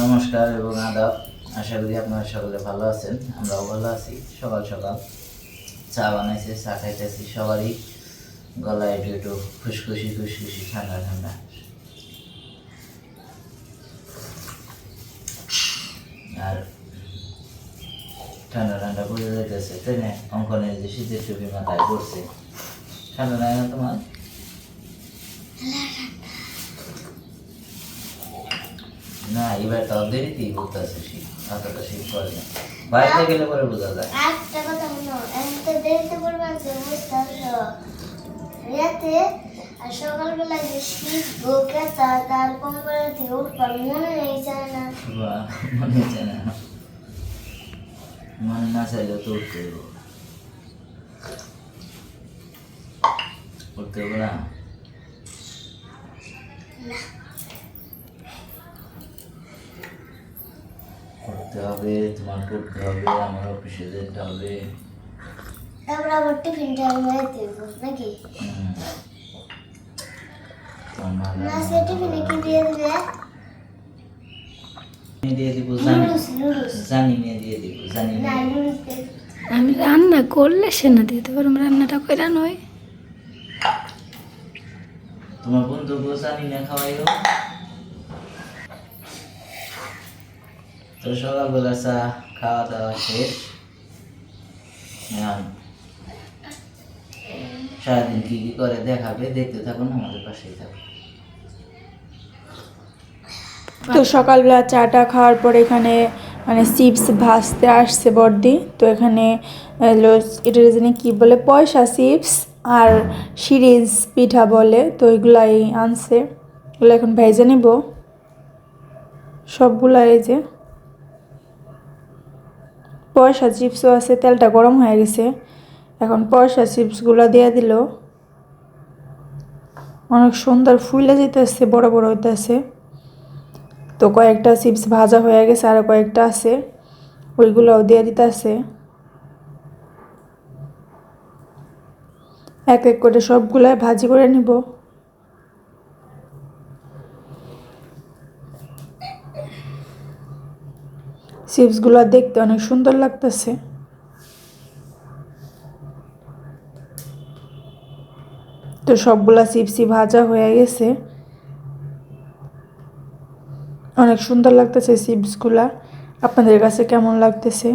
নমস্কার এবং আদাব। আশা করি আপনারা সকলে ভালো আছেন, আমরাও ভালো আছি। সকাল সকাল চা বানাইছে, চা খাইতেছি সবারই। গলায় একটু একটু খুশখুশি খুশখুশি, ঠান্ডা ঠান্ডা। আর ঠান্ডা ঠান্ডা পড়ে যেতেছে ট্রেনে অঙ্কনের যে শীতের টুপি মাথায় পড়ছে। ঠান্ডা লাগে না তোমার? না এবার তাও দেরিতেই শীত অতটা শীত পড়ে না। বাইরে গেলে পরে বোঝা যায়। একটা কথা মনে হয় আমি তো দেরিতে পড়ব যে বুঝতে রাতে আর সকালবেলা যে শীত বুকে তার কম্বলের থেকে উঠবার মনে নেই যায় না মনে হচ্ছে না। মনে না চাইলেও তো উঠতে হইব। উঠতে হইব না। উঠতে হবে তোমার উঠতে হবে আমার অফিসে যেতে হবে। তারপর আবার টিফিন টাইমে দিব নাকি? তোমার না সে টিফিনে কি দিয়ে দিবে? আমি দিয়ে দিব জানি নুডলস নুডলস। জানি নিয়ে দিয়ে দিব জানি না। দিয়ে আমি রান্না করলে সে না দিতে পারব রান্নাটা করে নয়। তোমার বন্ধুকে জানি না খাওয়াইও তো সকালবেলা চা খাওয়া দাওয়া শেষ সারাদিন কি কি করে দেখাবে দেখতে থাকুন আমাদের পাশেই থাকুন তো সকালবেলা চাটা খাওয়ার পর এখানে মানে চিপস ভাজতে আসছে বর্দি তো এখানে এটা জানি কি বলে, পয়সা চিপস আর সিরিজ পিঠা বলে, তো এগুলাই আনছে। এগুলো এখন ভেজে নিব। সবগুলা এই যে। পয়সা চিপসও আছে, তেলটা গরম হয়ে গেছে। এখন পয়সা চিপসগুলো দিয়ে দিল। অনেক সুন্দর ফুলে যেতেছে, বড় বড় হইতেছে। তো কয়েকটা চিপস ভাজা হয়ে গেছে, আর কয়েকটা আছে। ওইগুলোও দিয়ে দিতেছে। এক এক করে সবগুলাই ভাজি করে নিব। চিপসগুলো দেখতে অনেক সুন্দর লাগতেছে। তো সবগুলা চিপসই ভাজা হয়ে গেছে। অনেক সুন্দর লাগতেছে চিপসগুলা। আপনাদের কাছে কেমন লাগতেছে?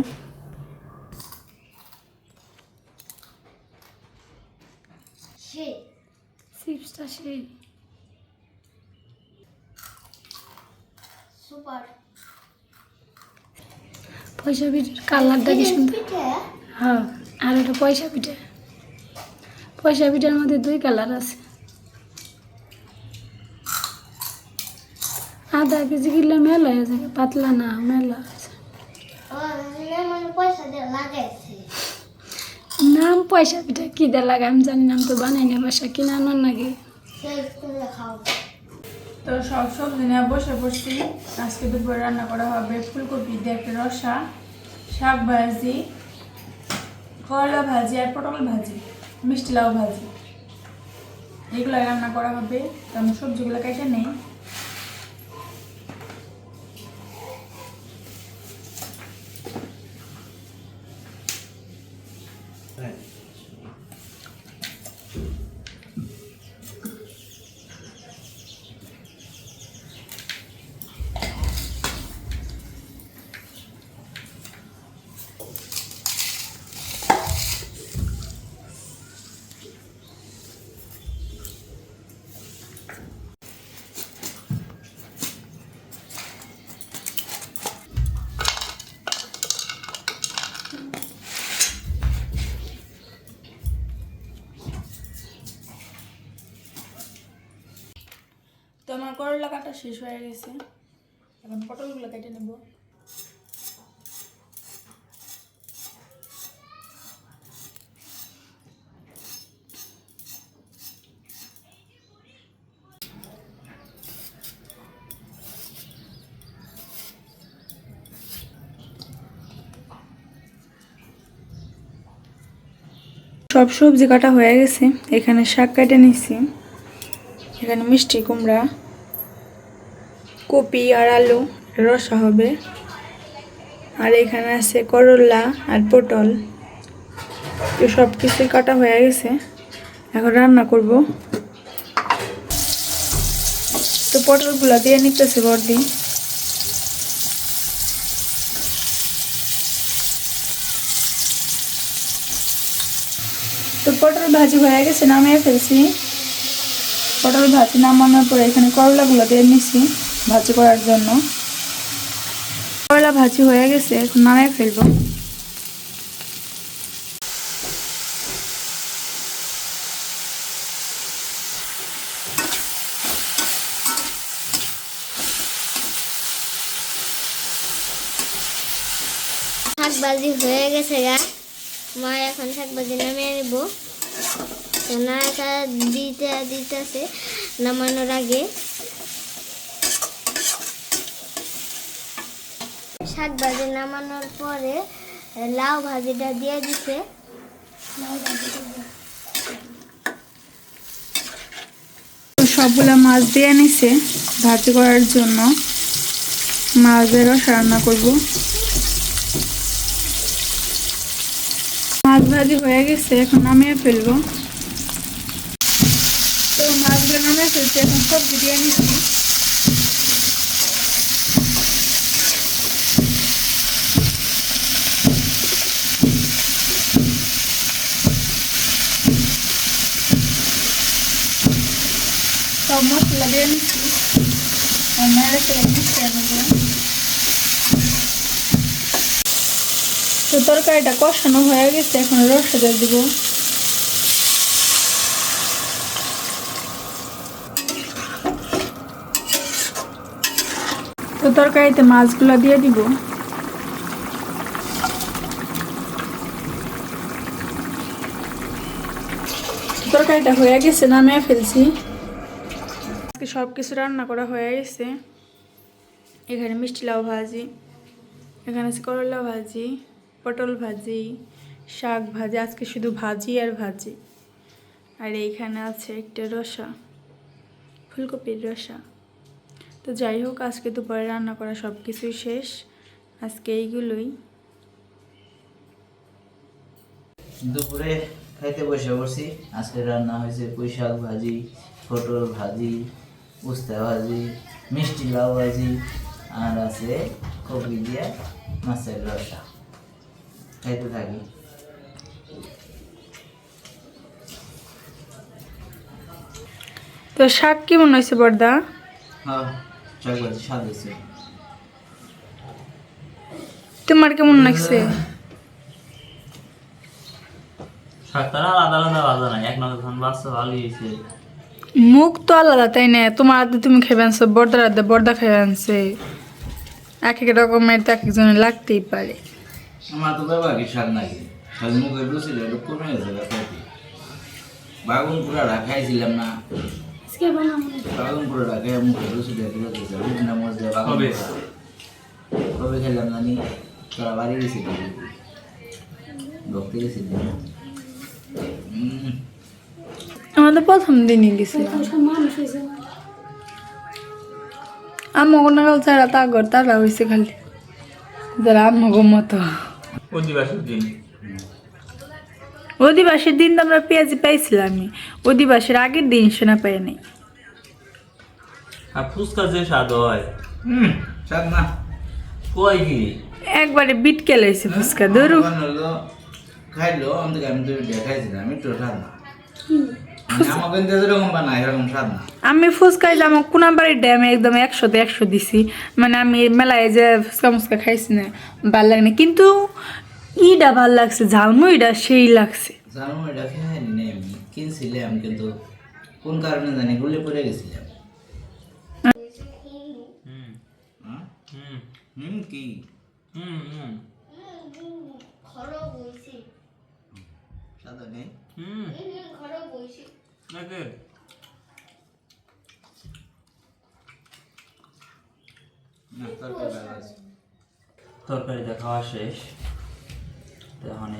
সুপার। পয়সা পিঠার কালারটা কি সুন্দর? হ্যাঁ আর ওটা পয়সা পিঠা। পয়সা পিঠার মধ্যে দুই কালার আছে। আধা কেজি কিলো মেলা হয়ে যাবে পাতলা না মেলা আছে পয়সা নাম পয়সা পিঠা কী দিয়ে লাগে আমি জানি না আমি তো বানাই না বাসা কিনে আনার নাকি তো সব সবজি নিয়ে বসে পড়ছি। আজকে দুপুরে রান্না করা হবে ফুলকপি দিয়ে একটা রসা, শাক ভাজি, করলা ভাজি আর পটল ভাজি, মিষ্টি লাউ ভাজি। এগুলো রান্না করা হবে। তো আমি সবজিগুলো কেটে নেই তো আমার করলা কাটা শেষ হয়ে গেছে। এখন পটলগুলো কেটে নেব। সব সবজি কাটা হয়ে গেছে। এখানে শাক কেটে নিছি। এখানে মিষ্টি কুমড়া। কপি আর আলু, রসা হবে। আর এখানে আছে করলা আর পটল। তো সব কিছুই কাটা হয়ে গেছে। এখন রান্না করব। তো পটলগুলো দিয়ে নিতেছে বর্দি তো পটল ভাজি হয়ে গেছে, নামিয়ে ফেলছি। পটল ভাজি নামানোর পরে এখানে করলাগুলো দিয়ে নিছি। ভাজি করার জন্য। করলা ভাজি হয়ে গেছে, এখন নামিয়ে ফেলব। শাক ভাজি হয়ে গেছে গা। মা এখন শাক ভাজি নামিয়ে নিব। নাড়াটা দিতে দিতেছে, নামানোর আগে। শাক ভাজি নামানোর পরে লাউ ভাজিটা দিয়ে দিছে। সবগুলা মাছ দিয়ে নিছে ভাজি করার জন্য। মাছের রস রান্না করব। মাছ ভাজি হয়ে গেছে, এখন নামিয়ে ফেলব। তো মাছগুলো নামিয়ে ফেলছি, এখন সবজি দিয়ে নিচ্ছি সব মশলা নিচ্ছি তো তরকারিটা কষানো হয়ে গেছে এখন রসটা দিয়ে দিব তো তরকারিতে মাছগুলো দিয়ে দিব তরকারিটা হয়ে গেছে নামিয়ে ফেলছি সব কিছু রান্না করা হয়ে গেছে। এখানে মিষ্টি লাউ ভাজি, এখানে আছে করলা ভাজি, পটল ভাজি, শাক ভাজি, আজকে শুধু ভাজি আর ভাজি। আর এইখানে আছে একটা রসা, ফুলকপির রসা। তো যাই হোক, আজকে দুপুরে রান্না করা সব কিছুই শেষ। আজকে এইগুলোই। দুপুরে খাইতে বসে পড়ছি। আজকে রান্না হয়েছে পুঁই শাক ভাজি, পটল ভাজি উস্তা ভাজি মিষ্টি লাউ ভাজি আর আছে কপি দিয়ে মাছের রসা। খাইতে থাকি। তো শাক কেমন হয়েছে বর্দা? হ্যাঁ শাক ভাজি স্বাদ হয়েছে। তোমার কেমন লাগছে? শাকটার আলাদা আলাদা বাজা নাই এক নজর ধান বাচ্চা ভালো হয়েছে। মুখ তো আলাদা তাই না? তোমার হাতে তুমি খেয়ে আনছো বর্দার হাতে বর্দা খেয়ে আনছে। এক এক রকমের তো এক একজনের লাগতেই পারে। আমার তো ব্যাপার কি শাক নাকি খালি মুখে একটু কমে গেছে বাগুন পুরা খাইছিলাম না। বাগুন পুরা খাই মুখে দিলে না মজ বাগুন কবে? খেলাম জানি? তোরা বাড়ি ভক্তি আমাদের প্রথম দিনই গেছিলাম। আম্মা কোনো যারা তাগর তারা হয়েছে খালি। যারা আম্মগো মতো। অধিবাসীর দিন। তো আমরা পেঁয়াজি পাইছিলামই অধিবাসের আগের দিন সেনা পাই নাই। আর ফুচকা যে স্বাদ হয়। হুম শাক না। কয় কি? একবারে বিট কেলাইছে ফুচকা ধরু। খাইলো আমি তো আমি তো দেখাইছিলাম একটু স্বাদ না। আমি ফুচকাই যে আমার কোনা বাড়ির ড্যামে একদম একশোতে একশো দিছি। মানে আমি মেলায় যে ফুচকা মুচকা খাইছি না ভালো লাগে না। কিন্তু ইটা ভালো লাগছে ঝালমুড়িটা সেই লাগছে। জানো খাইনি না আমি কিনছিলাম কিন্তু কোন কারণে জানি গুলে পড়ে গেছিলাম। হুম। হ্যাঁ? হুম। হুম কি? হুম হুম। খরব হয়েছে সাদা নেই? হুম। খরব হয়েছে নাকি তরকারি খাওয়া শেষ। তো এখন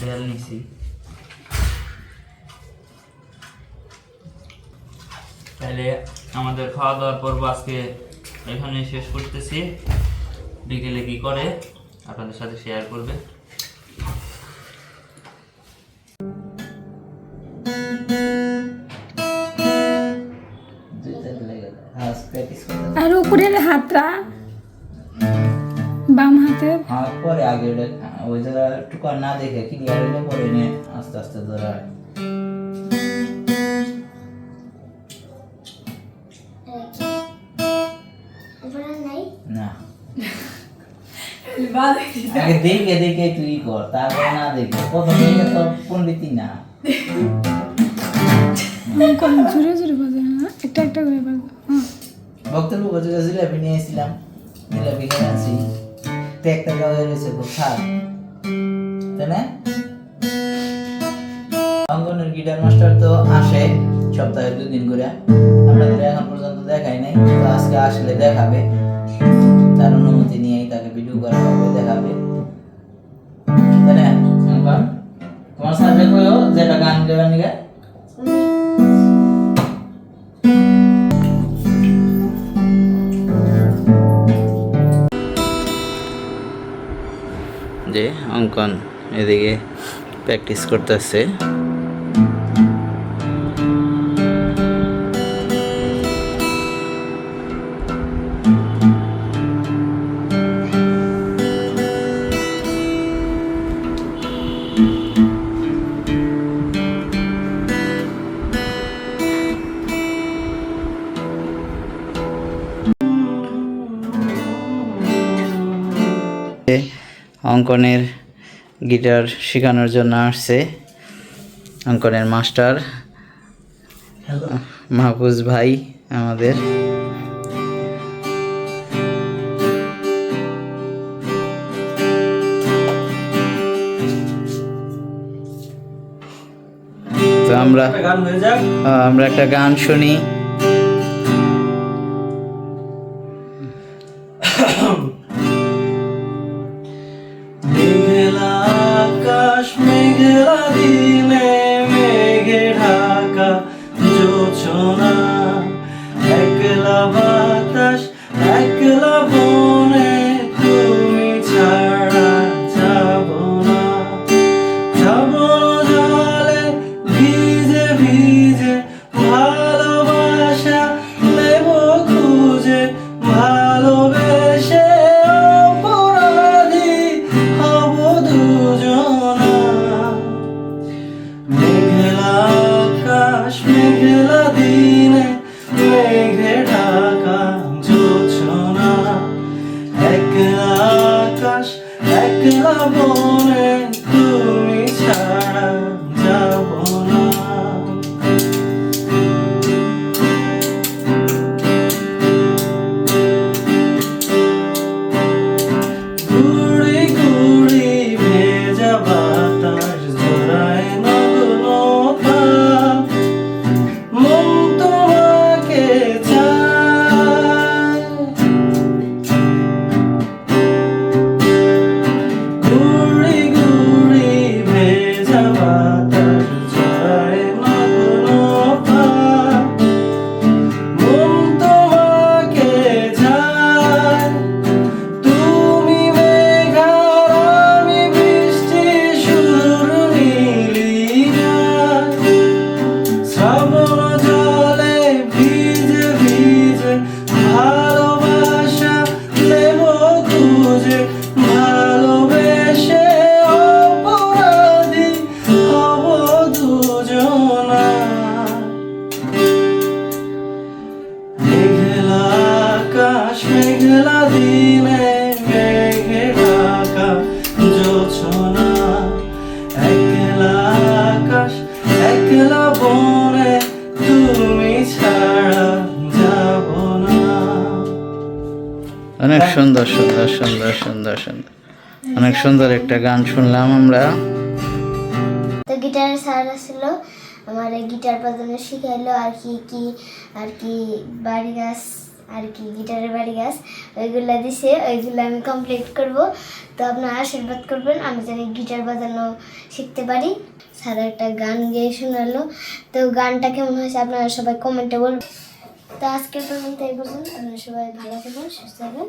ডাল নিছি। তাহলে আমাদের খাওয়া দাওয়ার পর্ব আজকে এখানে শেষ করতেছি। বিকেলে কি করে? আপনাদের সাথে শেয়ার করবে। হাতটা বাম হাতের হ্যাঁ পরে আগে ওই জায়গা টুকু না দেখে ক্লিয়ার হলে পরে নে আস্তে আস্তে ধরা না। আগে দেখে দেখে তুই কর তারপরে না দেখে। প্রথম দিকে তো পণ্ডিতই না। জোরে জোরে বাজে না? একটা একটা করে বাজে হ্যাঁ। বক্তব্য বছর জিলাপি নিয়ে এসেছিলাম জিলাপি কিনে আনছি একটা রয়েছে তাই না? অঙ্গনের গিটার মাস্টার তো আসে সপ্তাহে করে। আপনাদের এখন পর্যন্ত দেখাই নাই তো আজকে আসলে দেখাবে। তার অনুমতি নিয়েই তাকে ভিডিও করা হবে, দেখাবে। তাই না তোমার যেটা গান যে অঙ্কন এদিকে প্র্যাকটিস করতেছে। অঙ্কনের গিটার শেখানোর জন্য আসছে। অঙ্কনের মাস্টার মাহফুজ ভাই আমাদের। তো আমরা আমরা একটা গান শুনি। সুন্দর একটা গান শুনলাম আমরা। তো গিটারের স্যার আসলো, আমার গিটার বাজানো শিখাইলো, আর কি কি, আর কি বাড়ি গাছ, আর কি গিটারের বাড়ি গাছ, ওইগুলো দিছে, ওইগুলো আমি কমপ্লিট করব। তো আপনারা আশীর্বাদ করবেন, আমি যেন গিটার বাজানো শিখতে পারি। স্যার একটা গান গেয়ে শোনালো। তো গানটা কেমন হয়েছে আপনারা সবাই কমেন্টে বলবেন। তো আজকের পর্যন্ত এই পর্যন্ত, আপনারা সবাই ভালো থাকবেন, সুস্থ থাকবেন